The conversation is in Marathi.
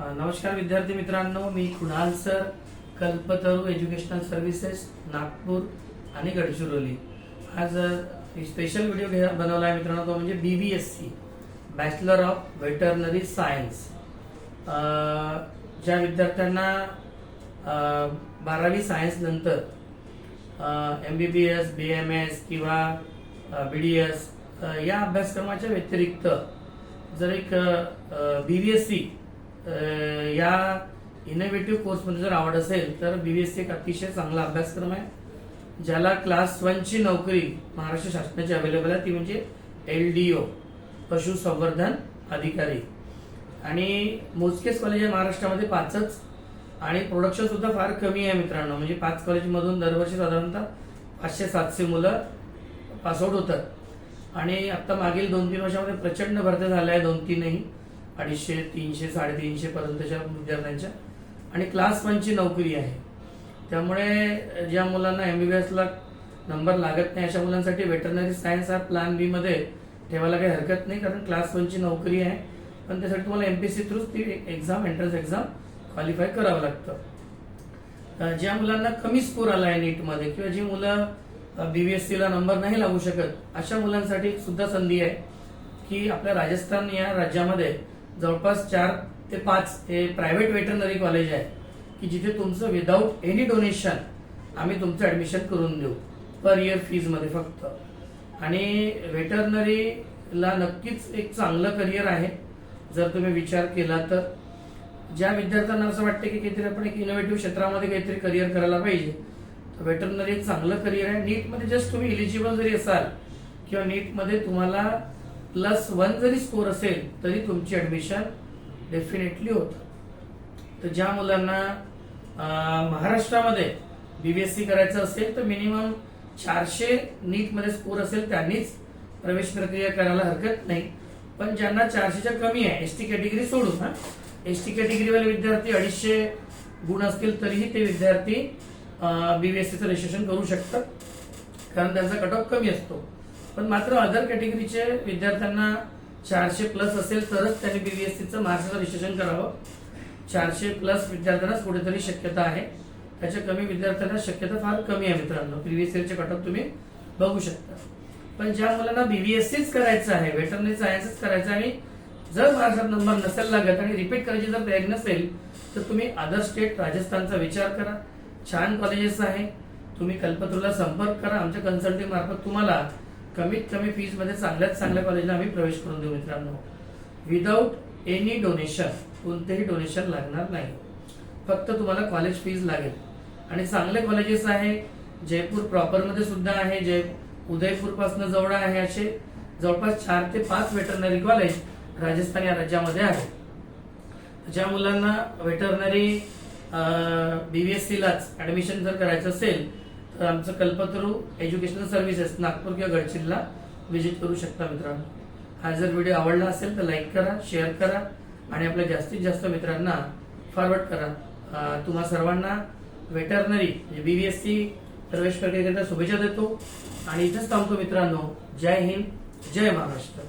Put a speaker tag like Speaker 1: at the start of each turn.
Speaker 1: नमस्कार विद्यार्थी मित्रांनो मी Kunal sir Kalpataru educational services Nagpur आणि गडचिरोली. आज स्पेशल व्हिडिओ घे बनवला आहे मित्रांनो तो म्हणजे B B S C bachelor of veterinary science ज्या विद्यार्थ्यांना बारावी सायन्स नंतर M B B S B M S किंवा बी डी एस या अभ्यासक्रमाच्या व्यतिरिक्त जर एक बी बी एस सी या इनोव्हेटिव्ह कोर्समध्ये जर आवड असेल तर बी बी एस सी एक अतिशय चांगला अभ्यासक्रम आहे ज्याला क्लास वनची नोकरी महाराष्ट्र शासनाची अवेलेबल आहे. ती म्हणजे एल डी ओ पशुसंवर्धन अधिकारी. आणि मोजकेच कॉलेज आहे महाराष्ट्रामध्ये पाचच आणि प्रोडक्शन सुद्धा फार कमी आहे मित्रांनो. म्हणजे पाच कॉलेजमधून दरवर्षी साधारणतः पाचशे सातशे मुलं पासआउट होतात. आणि आत्ता मागील दोन तीन वर्षामध्ये प्रचंड भरत्या झाल्या आहे दोन तीनही अडीचशे तीनशे साडेतीनशे पर्यंतच्या विद्यार्थ्यांच्या. आणि क्लास वनची नोकरी आहे. त्यामुळे ज्या मुलांना एम बी बी एसला नंबर लागत नाही अशा मुलांसाठी वेटरनरी सायन्स हा प्लॅन बी मध्ये ठेवायला काही हरकत नाही कारण क्लास वनची नोकरी आहे. पण त्यासाठी तुम्हाला एम पी सी थ्रू ती एक्झाम एंट्रन्स एक्झाम क्वालिफाय करावं लागतं. ज्या मुलांना कमी स्कोर आला आहे नीटमध्ये किंवा जी मुलं बी बी एस ला नंबर नाही लागू शकत अशा मुलांसाठी सुद्धा संधी आहे की आपल्या राजस्थान या राज्यामध्ये जवळपास चार ते पाच हे प्रायव्हेट वेटरनरी कॉलेज आहे की जिथे तुमचं विदाऊट एनी डोनेशन आम्ही तुमचं ऍडमिशन करून देऊ पर इयर फीजमध्ये फक्त. आणि वेटरनरीला नक्कीच एक चांगलं करिअर आहे जर तुम्ही विचार केला तर. ज्या विद्यार्थ्यांना असं वाटतं की काहीतरी आपण एक इनोव्हेटिव्ह क्षेत्रामध्ये काहीतरी करिअर करायला पाहिजे तर व्हेटरनरी एक चांगलं करिअर आहे. नीटमध्ये जस्ट तुम्ही इलिजिबल जरी असाल किंवा नीटमध्ये तुम्हाला प्लस वन जरी स्कोर असेल तरी तुमची ऍडमिशन डेफिनेटली होतं. तर ज्या मुलांना अं, महाराष्ट्रामध्ये बीबीएससी करायचं असेल तर मिनिमम चारशे नीटमध्ये स्कोर असेल त्यांनीच प्रवेश प्रक्रिया करायला हरकत नाही. पण ज्यांना चारशेच्या कमी आहे एस टी कॅटेगरी सोडून ना एस टी कॅटेगरीवाले विद्यार्थी अडीचशे गुण असतील तरीही ते विद्यार्थी बीबीएससीचं रजिस्ट्रेशन करू शकतात. कारण त्यांचा कट ऑफ कमी असतो. पण मात्र अदर कॅटेगरीचे विद्यार्थ्यांना चारशे प्लस असेल तरच त्यांनी बीबीएससीचं महाराष्ट्राचं रजिस्ट्रेशन करावं. चारशे प्लस विद्यार्थ्यांनाच कुठेतरी शक्यता आहे. त्याच्या कमी विद्यार्थ्यांना शक्यता फार कमी आहे मित्रांनो. प्रिव्हियस इयरचे कट तुम्ही बघू शकता. पण ज्या मुलांना बीबीएससीच करायचं आहे वेटरनरी सायन्सच करायचं आहे आणि जर महाराष्ट्रात नंबर नसेल लागत आणि रिपीट करायची जर तयारी नसेल तर तुम्ही अदर स्टेट राजस्थानचा विचार करा. छान कॉलेजेस आहे. तुम्ही कल्पतरूला संपर्क करा. आमच्या कन्सल्टिंग मार्फत तुम्हाला कमीत कमी फीजमध्ये चांगल्यात चांगल्या कॉलेजला आम्ही प्रवेश करून देऊ मित्रांनो. विदाऊट एनी डोनेशन कोणतेही डोनेशन लागणार नाही. फक्त तुम्हाला कॉलेज फीज लागेल. आणि चांगले कॉलेजेस आहे जयपूर प्रॉपरमध्ये सुद्धा आहे जय उदयपूरपासून जवळ आहे असे जवळपास चार ते पाच वेटरनरी कॉलेज राजस्थान या राज्यामध्ये आहे ज्या मुलांना वेटरनरी बीबीएससी लाच ऍडमिशन जर करायचं असेल तर आमचं कल्पतरू एज्युकेशनल सर्व्हिसेस नागपूर किंवा गडचिल्ला व्हिजिट करू शकता मित्रांनो. हा जर व्हिडिओ आवडला असेल तर लाईक करा शेअर करा आणि आपल्या जास्तीत जास्त मित्रांना फॉरवर्ड करा. तुम्हा सर्वांना वेटरनरी म्हणजे बी वी एस सी प्रवेश प्रक्रियेकरिता शुभेच्छा देतो. आणि इथंच थांबतो मित्रांनो. जय हिंद जय महाराष्ट्र.